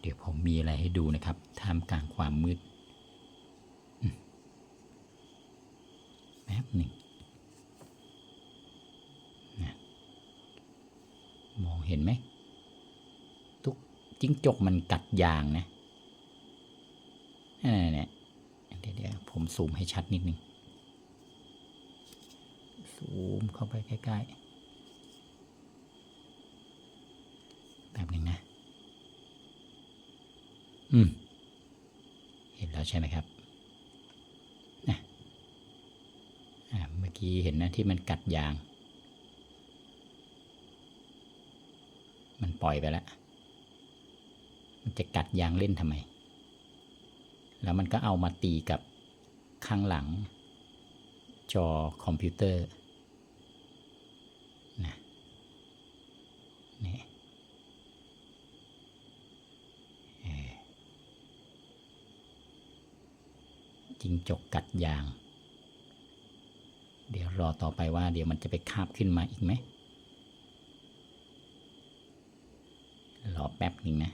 เดี๋ยวผมมีอะไรให้ดูนะครับ ท่ามกลางความมืดอืมแป๊บหนึ่งนะมองเห็นไหม ทุกจิ้งจกมันกัดยางนะนี่นเนี่ยเดี๋ยวเดี๋ยวผมซูมให้ชัดนิดนึง ซูมเข้าไปใกล้ ๆ แบบหนึ่งนะ อืม เห็นแล้วใช่ไหมครับนะอ่าเมื่อกี้เห็นนะที่มันกัดยาง มันปล่อยไปแล้ว มันจะกัดยางเล่นทำไม แล้วมันก็เอามาตีกับข้างหลัง จอคอมพิวเตอร์นะนี่เอ่อ จิงจกกัดยาง เดี๋ยวรอต่อไปว่า เดี๋ยวมันจะไปคาบขึ้นมาอีกไหมรอแป๊บหนึ่งนะ